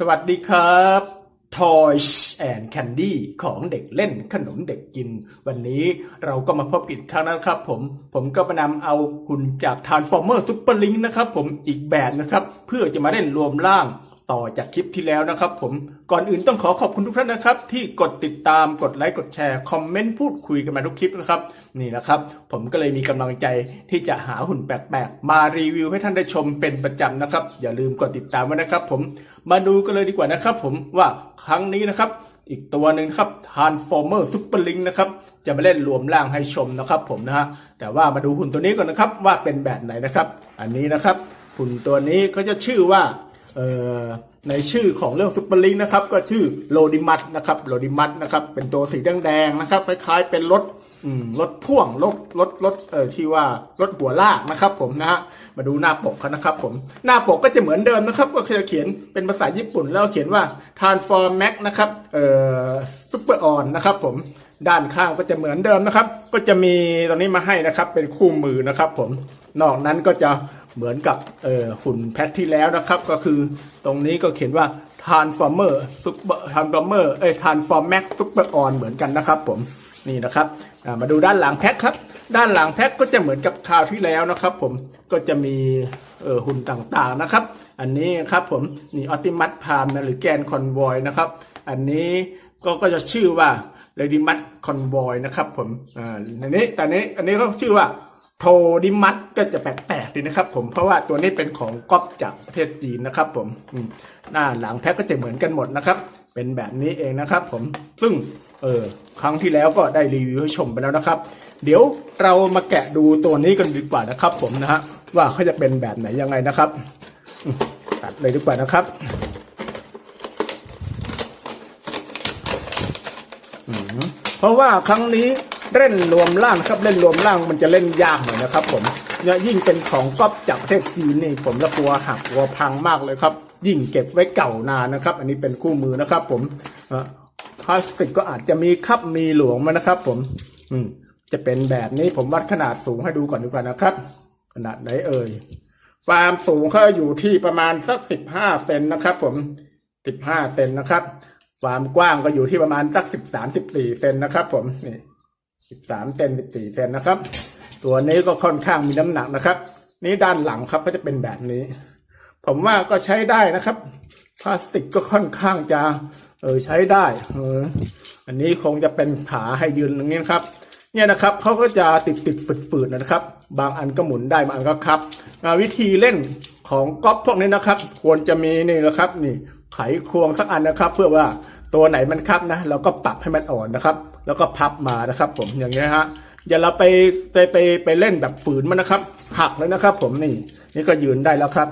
สวัสดีครับ Toys and Candy ของเด็กเล่นขนมเด็กกิน วันนี้เราก็มาพบอีกครั้งนะครับผม ผมก็มานำเอาหุ่นจาก Transformer Super Link นะครับผมอีกแบบนะครับ เพื่อจะมาเล่นรวมร่าง ต่อจากคลิปที่แล้วนะครับผมก่อนอื่นต้องขอขอบคุณทุกท่านนะครับ ที่กดติดตามกดไลค์กดแชร์คอมเมนต์พูดคุยกันมาทุกคลิปนะครับนี่นะครับ ผมก็เลยมีกำลังใจที่จะหาหุ่นแปลกๆ มารีวิวให้ท่านได้ชมเป็นประจำนะครับ อย่าลืมกดติดตามไว้นะครับ ผมมาดูกันเลยดีกว่านะครับ ผมว่าครั้งนี้นะครับ อีกตัวหนึ่งครับ Transformer Super Link นะครับจะมาเล่นรวมร่างให้ชมนะครับ ผมนะฮะแต่ว่ามาดูหุ่นตัวนี้ก่อนนะครับว่าเป็นแบบไหนนะครับ อันนี้นะครับหุ่นตัวนี้เขาจะชื่อว่า ในชื่อของเรื่องซุปเปอร์ลิงนะครับ ก็ชื่อโลดิมัสนะครับโลดิมัสนะครับเป็นตัวสีแดงๆนะครับคล้ายๆเป็นรถ อืมรถพ่วงรถรถรถเอ่อที่ว่ารถหัวลากนะครับ ผมนะฮะมาดูหน้าปกเขานะครับ ผมหน้าปกก็จะเหมือนเดิมนะครับ ก็จะเขียนเป็นภาษาญี่ปุ่นแล้วเขียนว่า transform max นะครับเอ่อ super on นะครับ ผมด้านข้างก็จะเหมือนเดิมนะครับ ก็จะมีตรงนี้มาให้นะครับ เป็นคู่มือนะครับ ผมนอกนั้นก็จะเหมือนกับเอ่อหุ่นแพทที่แล้วนะครับ ก็คือตรงนี้ก็เขียนว่า transformer super transformer เอ้ย transform max super on เหมือนกันนะครับ ผม นี่นะครับมาดูด้านหลังแพ็คครับ ด้านหลังแพ็คก็จะเหมือนกับคราวที่แล้วนะครับ ผมก็จะมีหุ่นต่างๆนะครับ อันนี้ครับผมนี่ออติมัสพามนะหรือแกนคอนวอยนะครับ อันนี้ก็ก็จะชื่อว่าเรดิมัสคอนวอยนะครับ ผมอ่าอันนี้แต่นี้อันนี้เขาชื่อว่าโทดิมัสก็จะแปลกๆดีนะครับ ผมเพราะว่าตัวนี้เป็นของก๊อปจากประเทศจีนนะครับ ผมหน้าหลังแพ็คก็จะเหมือนกันหมดนะครับ เป็นแบบนี้เองนะครับ ผมซึ่งเออครั้งที่แล้วก็ได้รีวิวให้ชมไปแล้วนะครับ เดี๋ยวเรามาแกะดูตัวนี้กันดีกว่านะครับ ผมนะฮะว่าเขาจะเป็นแบบไหนยังไงนะครับตัดเลยดีกว่านะครับเพราะว่าครั้งนี้เล่นรวมร่างครับเล่นรวมร่างมันจะเล่นยากหน่อยนะครับ ผมเนี่ยยิ่งเป็นของก๊อปจากประเทศจีนนี่ผมละกลัวหักกลัวพังมากเลยครับ ยิ่งเก็บไว้เก่านานนะครับ อันนี้เป็นคู่มือนะครับ ผมพลาสติกก็อาจจะมีคับมีหลวงมานะครับ ผม อืม จะเป็นแบบนี้ผมวัดขนาดสูงให้ดูก่อนดีกว่านะครับ ขนาดไหนเอ่ยความสูงเขาอยู่ที่ประมาณสักสิบห้าเซนนะครับ ผมสิบห้าเซนนะครับ ความกว้างก็อยู่ที่ประมาณสักสิบสามสิบสี่เซนนะครับ ผมนี่สิบสามเซนสิบสี่เซนนะครับ ตัวนี้ก็ค่อนข้างมีน้ำหนักนะครับ นี่ด้านหลังครับก็จะเป็นแบบนี้ ผมว่าก็ใช้ได้นะครับ พลาสติกก็ค่อนข้างจะเออใช้ได้เอออันนี้คงจะเป็นขาให้ยืนอย่างนี้นะครับ เนี่ยนะครับเขาก็จะติดติดฝืดฝืดๆนะครับ บางอันก็หมุนได้บางอันก็ครับวิธีเล่นของก๊อปพวกนี้นะครับ ควรจะมีนี่นะครับ นี่ไขควงสักอันนะครับ เพื่อว่าตัวไหนมันคับนะเราก็ปรับให้มันอ่อนนะครับ แล้วก็พับมานะครับ ผมอย่างเงี้ยฮะอย่าเราไปไปไปไปเล่นแบบฝืนมันนะครับ หักเลยนะครับ ผมนี่ นี่ก็ยืนได้แล้วครับ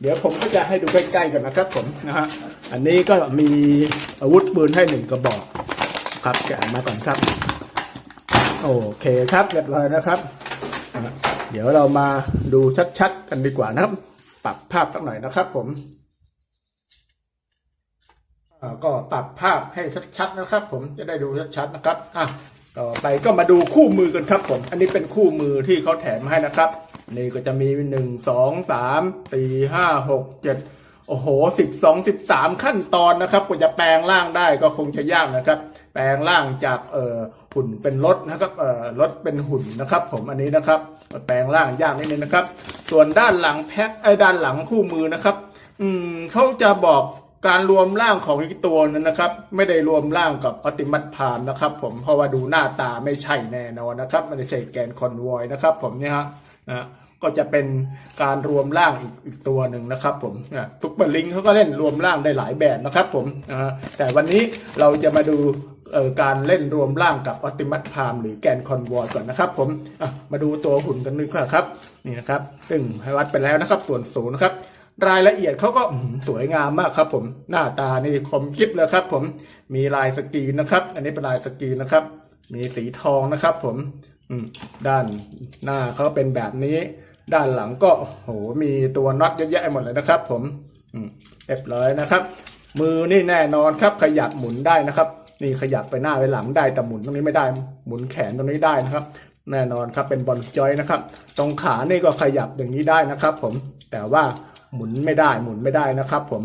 เดี๋ยวผมก็จะให้ดูใกล้ๆกันนะครับผมนะฮะอันนี้ก็มีอาวุธปืนให้หนึ่งกระบอกครับแกะมาก่อนครับ โอเคครับเรียบร้อยนะครับ เดี๋ยวเรามาดูชัดๆกันดีกว่านะครับ ปรับภาพสักหน่อยนะครับ ผมก็ปรับภาพให้ชัดๆนะครับ ผมจะได้ดูชัดๆนะครับอะต่อไปก็มาดูคู่มือกันครับผม อันนี้เป็นคู่มือที่เขาแถมให้นะครับ นี่ก็จะมีหนึ่งสองสามสี่ห้าหกเจ็ดโอ้โหสิบสองสิบสามขั้นตอนนะครับกว่าจะแปลงร่างได้ก็คงจะยากนะครับ แปลงร่างจากเอ่อหุ่นเป็นรถนะครับเอ่อรถเป็นหุ่นนะครับ ผมอันนี้นะครับ แปลงร่างยากนิดนึงนะครับ ส่วนด้านหลังแพ็คไอ้ด้านหลังคู่มือนะครับ อืมเขาจะบอกการรวมร่างของอีกตัวนั้นนะครับ ไม่ได้รวมร่างกับอติมัตพามนะครับ ผมเพราะว่าดูหน้าตาไม่ใช่แน่นอนนะครับไม่ใช่แกนคอนวอยนะครับ ผมเนี่ยฮะนะ ก็จะเป็นการรวมร่างอีกอีกตัวหนึ่งนะครับผมทุกเบอร์ลิงเขาก็เล่นรวมร่างได้หลายแบบนะครับผมแต่วันนี้เราจะมาดูการเล่นรวมร่างกับออติมัตพามหรือแกนคอนวอยก่อนนะครับผมมาดูตัวหุ่นกันดีกว่าครับนี่นะครับซึ่งให้วัดไปแล้วนะครับส่วนสูงนะครับรายละเอียดเขาก็สวยงามมากครับผมหน้าตานี่คมกริบเลยครับผมมีลายสกรีนนะครับ อันนี้เป็นลายสกรีนนะครับ มีสีทองนะครับผมอืมด้านหน้าเขาเป็นแบบนี้ ด้านหลังก็โอ้โหมีตัวน็อตเยอะแยะหมดเลยนะครับผมอืมเรียบร้อยนะครับ มือนี่แน่นอนครับขยับหมุนได้นะครับ นี่ขยับไปหน้าไปหลังได้แต่หมุนตรงนี้ไม่ได้หมุนแขนตรงนี้ได้นะครับ แน่นอนครับเป็นบอลจอยนะครับ ตรงขานี่ก็ขยับอย่างนี้ได้นะครับ ผมแต่ว่าหมุนไม่ได้หมุนไม่ได้นะครับ ผม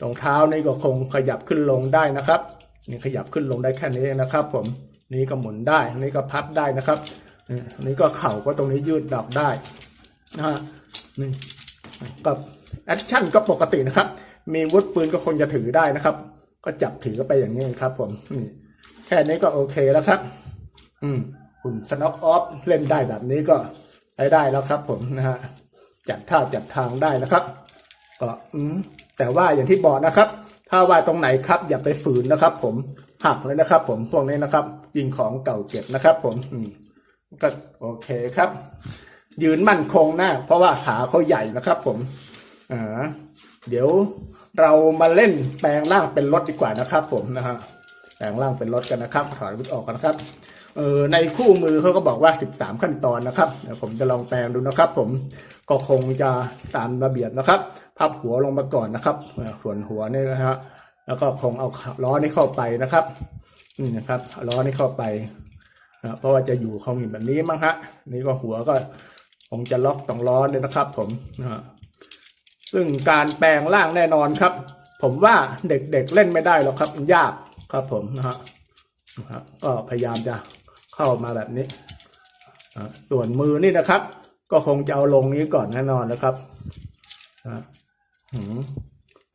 ตรงเท้านี่ก็คงขยับขึ้นลงได้นะครับนี่ขยับขึ้นลงได้แค่นี้เองนะครับ ผมนี่ก็หมุนได้นี่ก็พับได้นะครับนี่ก็เข่าก็ตรงนี้ยืดดอกได้ นะฮะนี่กับแอคชั่นก็ปกตินะครับ มีวุธปืนก็คงจะถือได้นะครับ ก็จับถือไปอย่างนี้ครับ ผมนี่แค่นี้ก็โอเคแล้วครับ อืมหุ่นสน็อกออฟเล่นได้แบบนี้ก็ใช้ได้แล้วครับ ผมนะฮะจัดท่าจัดทางได้นะครับ ก็อืมแต่ว่าอย่างที่บอกนะครับ ถ้าว่าตรงไหนครับ อย่าไปฝืนนะครับ ผมหักเลยนะครับ ผมพวกนี้นะครับ ยิงของเก่าเก็บนะครับ ผม อืมก็โอเคครับ ยืนมั่นคงหน้า เพราะว่าขาเขาใหญ่นะครับ ผมอ่าเดี๋ยวเรามาเล่นแปลงร่างเป็นรถดีกว่านะครับ ผมนะฮะแปลงร่างเป็นรถกันนะครับถอยรถออกกันนะครับเออในคู่มือเขาก็บอกว่า 13 ขั้นตอนนะครับเดี๋ยวผมจะลองแปลงดูนะครับ ผมก็คงจะตามระเบียบนะครับพับหัวลงมาก่อนนะครับส่วนหัวนี่นะฮะแล้วก็คงเอาล้อนี้เข้าไปนะครับนี่นะครับล้อนี้เข้าไปนะเพราะว่าจะอยู่คงอยู่แบบนี้มั้งฮะนี่ก็หัวก็ คงจะล็อกตรงล้อเลยนะครับ ผมนะฮะซึ่งการแปลงร่างแน่นอนครับ ผมว่าเด็กๆเล่นไม่ได้หรอกครับยากครับผมนะฮะนะครับก็พยายามจะเข้ามาแบบนี้อ่าส่วนมือนี่นะครับ ก็คงจะเอาลงนี้ก่อนแน่นอนนะครับอ่าหืม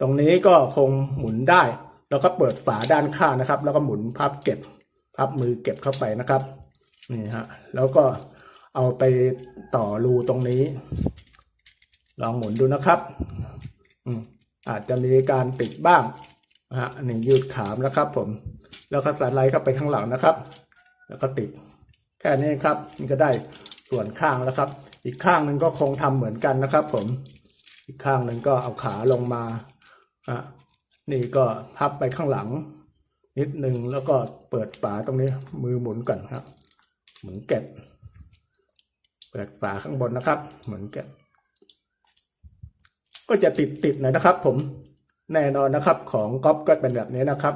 ตรงนี้ก็คงหมุนได้ แล้วก็เปิดฝาด้านข้างนะครับ แล้วก็หมุนพับเก็บพับมือเก็บเข้าไปนะครับนี่ฮะแล้วก็ เอาไปต่อรูตรงนี้ ลองหมุนดูนะครับอืมอาจจะมีการติดบ้างนะฮะอันนี้ยืดขามนะครับ ผม แล้วก็สไลด์เข้าไปข้างหลังนะครับ แล้วก็ติดแค่นี้ครับมันก็ได้ส่วนข้างแล้วครับ อีกข้างหนึ่งก็คงทำเหมือนกันนะครับ ผม อีกข้างหนึ่งก็เอาขาลงมาอะนี่ก็พับไปข้างหลัง นิดนึงแล้วก็เปิดฝาตรงนี้มือหมุนก่อนครับ หมุนเก็บ เปิดฝาข้างบนนะครับ เหมุนก็บก็จะติดติดๆหน่อยนะครับ ผมแน่นอนนะครับ ของก๊อฟก็เป็นแบบนี้นะครับ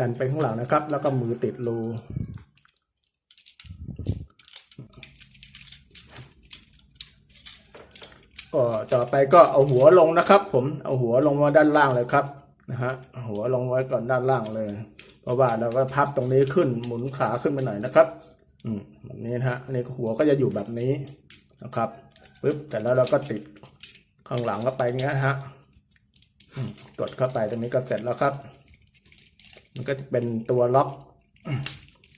ดันไปข้างหลังนะครับ แล้วก็มือติดรูก็ต่อไปก็เอาหัวลงนะครับ ผมเอาหัวลงมาด้านล่างเลยครับนะฮะหัวลงไว้ก่อนด้านล่างเลย เพราะว่าเราก็พับตรงนี้ขึ้นหมุนขาขึ้นมาหน่อยนะครับ อืมแบบนี้นะฮะอันนี้หัวก็จะอยู่แบบนี้นะครับปึ๊บแต่แล้วเราก็ติดข้างหลังก็ไปอย่างเงี้ยฮะกดเข้าไปตรงนี้ก็เสร็จแล้วครับ มันก็จะเป็นตัวล็อก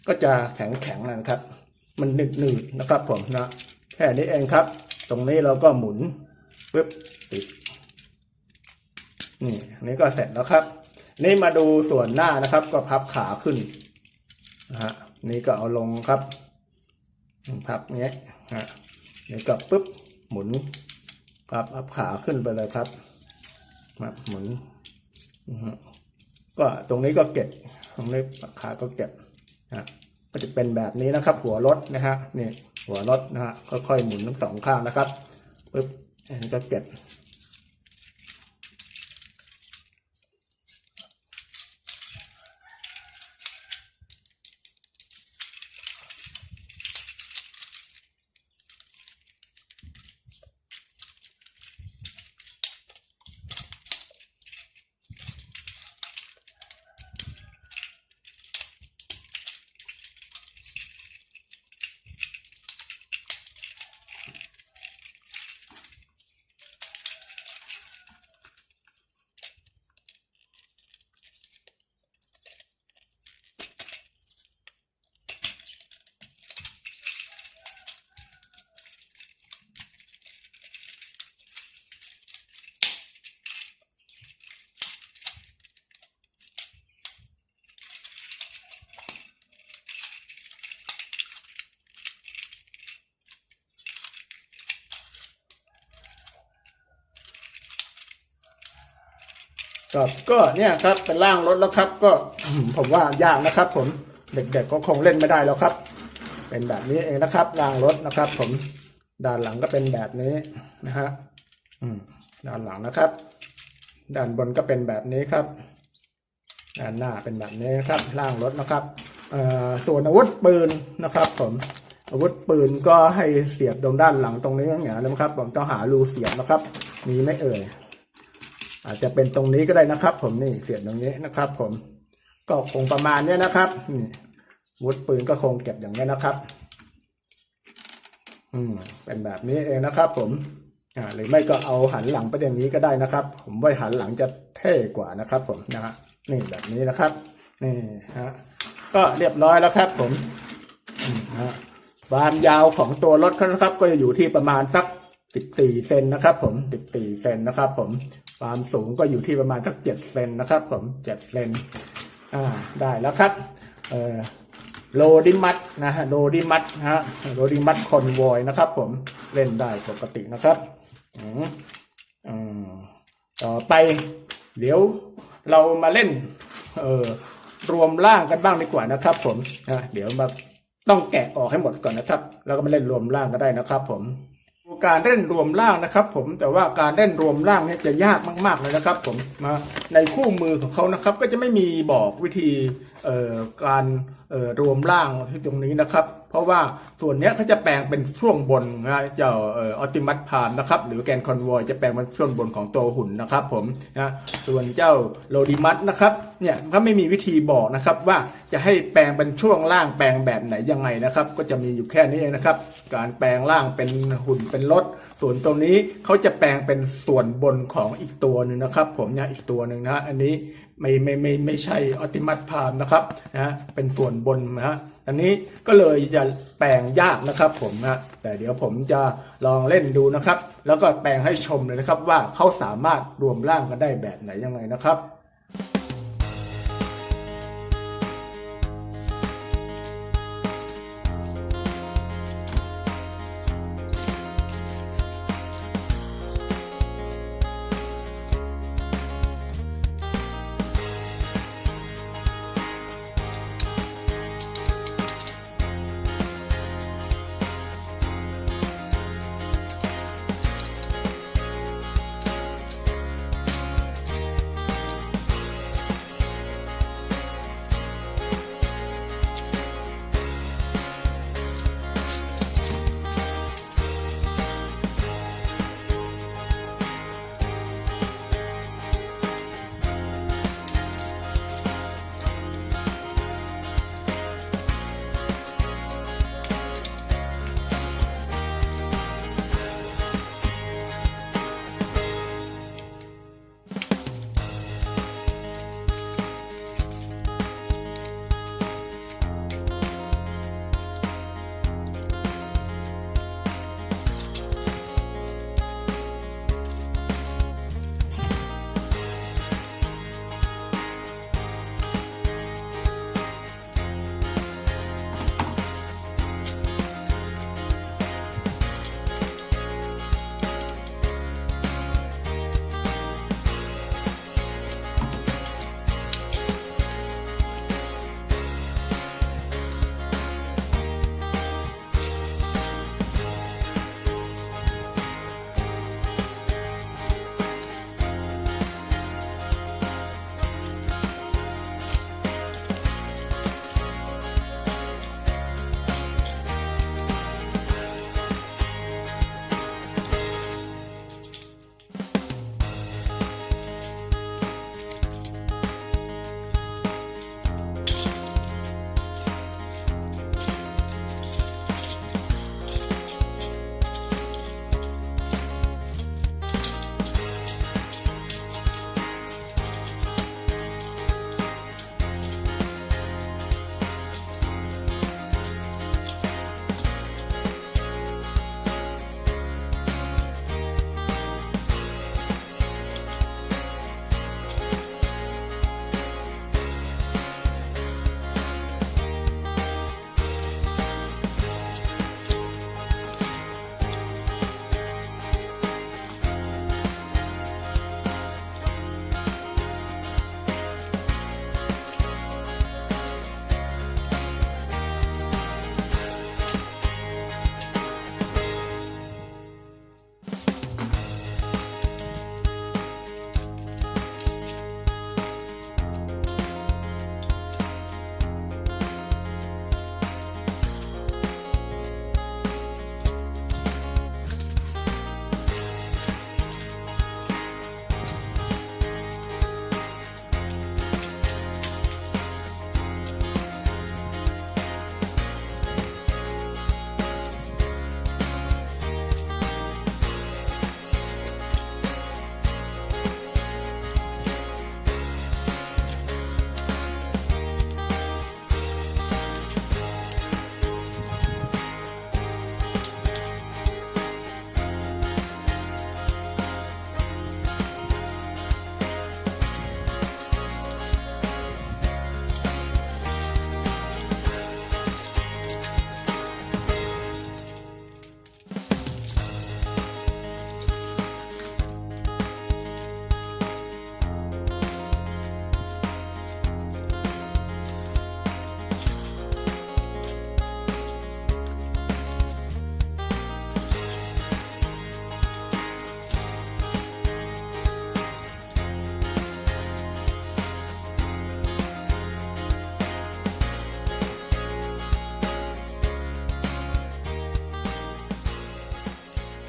ก็จะแข็งแข็งๆนะครับ มันหนึบหนืดๆนะครับผมนะแค่นี้เองครับ ตรงนี้เราก็หมุนปึ๊บติดนี่นนี้ก็เสร็จแล้วครับ นี่มาดูส่วนหน้านะครับ ก็พับขาขึ้นนะฮะ นี่ก็เอาลงครับพับเงี้ยฮะนี่ก็ปึ๊บหมุนครับพับขาขึ้นไปเลยครับมาหมุนอือฮึก็ตรงนี้ก็เก็บตรงนี้ขาก็เก็บนะก็จะเป็นแบบนี้นะครับ หัวรถนะฮะนี่หัวรถนะฮะค่อยๆหมุนทั้งสองข้างนะครับปึ๊บอันนี้ก็เก็บ ครับก็เนี่ยครับเป็นร่างรถแล้วครับ ก็ผมว่ายากนะครับ ผมเด็กๆก็คงเล่นไม่ได้แล้วครับ เป็นแบบนี้เองนะครับร่างรถนะครับ ผมด้านหลังก็เป็นแบบนี้นะฮะด้านหลังนะครับ ด้านบนก็เป็นแบบนี้ครับด้านหน้าเป็นแบบนี้นะครับร่างรถนะครับส่วนอาวุธปืนนะครับ ผมอาวุธปืนก็ให้เสียบตรงด้านหลังตรงนี้อย่างเงี้ยนะครับ ผมต้องหารูเสียบนะครับ มีไม่เอ่ย อาจจะเป็นตรงนี้ก็ได้นะครับ ผมนี่เสียบตรงนี้นะครับ ผมก็คงประมาณเนี้ยนะครับนี่วุธปืนก็คงเก็บอย่างนี้ยนะครับ อืมเป็นแบบนี้เองนะครับ ผมอ่าหรือไม่ก็เอาหันหลังไปอย่างนี้ก็ได้นะครับ ผมว่าหันหลังจะเท่กว่านะครับ ผมนะฮะนี่แบบนี้นะครับนี่ฮะก็เรียบร้อยแล้วครับ ผมฮะความยาวของตัวรถนะครับ ก็จะอยู่ที่ประมาณสัก 14 เซนนะครับ ผม 14 เซนนะครับ ผม ความสูงก็อยู่ที่ประมาณสัก7เซนนะครับ ผม7เซนอ่าได้แล้วครับเอ่อโลดิมัตนะฮะโลดิมัตนะฮะโลดิมัตคอนวอยนะครับ ผมเล่นได้ปกตินะครับอืมอืมต่อไป เดี๋ยวเรามาเล่น เอ่อรวมร่างกันบ้างดีกว่านะครับ ผมนะเดี๋ยวมาต้องแกะออกให้หมดก่อนนะครับ แล้วก็มาเล่นรวมร่างก็ได้นะครับ ผม การเล่นรวมล่างนะครับผมแต่ว่าการเล่นรวมล่างเนี่ยจะยากมากๆเลยนะครับผมมาในคู่มือของเขานะครับ ก็จะไม่มีบอกวิธีการรวมล่างที่ตรงนี้นะครับเพราะว่าส่วนนี้เขาจะแปลงเป็นช่วงบนนะเจ้าเอ่ออติมัตพามนะครับหรือแกนคอนวอยจะแปลงเป็นช่วงบนของตัวหุ่นนะครับผมนะส่วนเจ้าโลดิมัตนะครับเนี่ยเขาไม่มีวิธีบอกนะครับว่าจะให้แปลงเป็นช่วงล่างแปลงแบบไหนยังไงนะครับ ก็จะมีอยู่แค่นี้เองนะครับ การแปลงร่างเป็นหุ่นเป็นรถส่วนตรงนี้เขาจะแปลงเป็นส่วนบนของอีกตัวหนึ่งนะครับ ผมเนี่ยอีกตัวหนึ่งนะอันนี้ ไม่ไม่ไม่ไม่ใช่ออติมัตพามนะครับนะเป็นส่วนบนนะฮะอันนี้ก็เลยจะแปลงยากนะครับผมนะแต่เดี๋ยวผมจะลองเล่นดูนะครับ แล้วก็แปลงให้ชมเลยนะครับว่าเขาสามารถรวมร่างกันได้แบบไหนยังไงนะครับ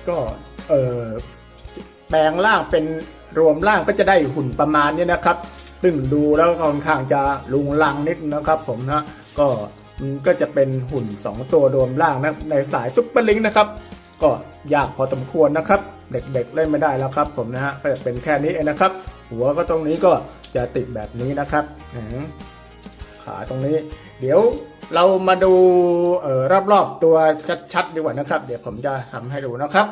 ก็เออแปลงร่างเป็นรวมร่างก็จะได้หุ่นประมาณนี้นะครับ ซึ่งดูแล้วค่อนข้างจะลุงลังนิดนะครับผมนะก็มันก็จะเป็นหุ่น 2 ตัวรวมร่างนะในสายซุปเปอร์ลิงก์นะครับ ก็ยากพอสมควรนะครับ เด็กๆเล่นไม่ได้แล้วครับผมนะฮะก็จะเป็นแค่นี้เองนะครับ หัวก็ตรงนี้ก็จะติดแบบนี้นะครับขาตรงนี้ เดี๋ยวเรามาดูออรอบๆตัวชัดๆดีกว่านะครับ เดี๋ยวผมจะทำให้ดูนะครับ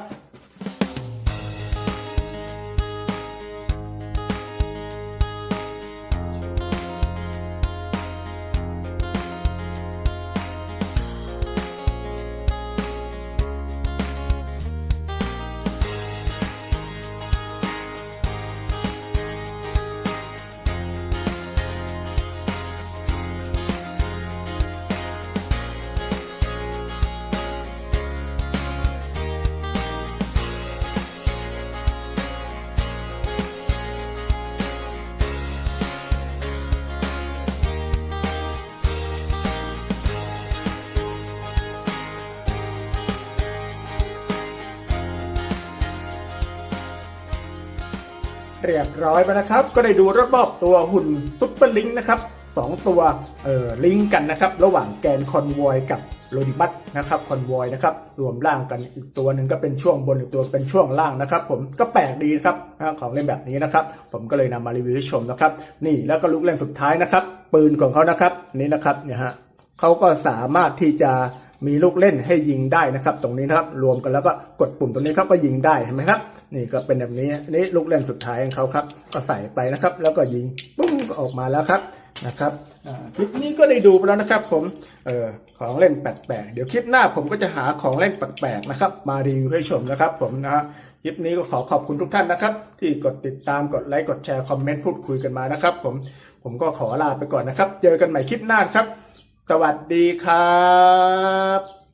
เรียบร้อยไปนะครับ ก็ได้ดูรอบๆตัวหุ่นซุปเปอร์ลิงนะครับสองตัวเอ่อลิงก์กันนะครับ ระหว่างแกนคอนวอยกับโรดิบัตนะครับคอนวอยนะครับรวมร่างกันอีกตัวหนึ่งก็เป็นช่วงบนอีกตัวเป็นช่วงล่างนะครับ ผมก็แปลกดีนะครับของเล่นแบบนี้นะครับ ผมก็เลยนำมารีวิวให้ชมนะครับ นี่แล้วก็ลูกเล่นสุดท้ายนะครับ ปืนของเขานะครับนี่นะครับเนี่ยฮะเขาก็สามารถที่จะ มีลูกเล่นให้ยิงได้นะครับ ตรงนี้นะครับรวมกันแล้วก็กดปุ่มตรงนี้ครับก็ยิงได้เห็นไหมครับ นี่ก็เป็นแบบนี้นี่ลูกเล่นสุดท้ายของเขาครับก็ใส่ไปนะครับ แล้วก็ยิงปุ้งก็ออกมาแล้วครับนะครับคลิปนี้ก็ได้ดูไปแล้วนะครับ ผมเออของเล่นแปลกๆเดี๋ยวคลิปหน้าผมก็จะหาของเล่นแปลกๆนะครับ มารีวิวให้ชมนะครับ ผมนะฮะคลิปนี้ก็ขอขอบคุณทุกท่านนะครับ ที่กดติดตามกดไลค์กดแชร์คอมเมนต์พูดคุยกันมานะครับ ผมผมก็ขอลาไปก่อนนะครับ เจอกันใหม่คลิปหน้าครับ สวัสดีครับ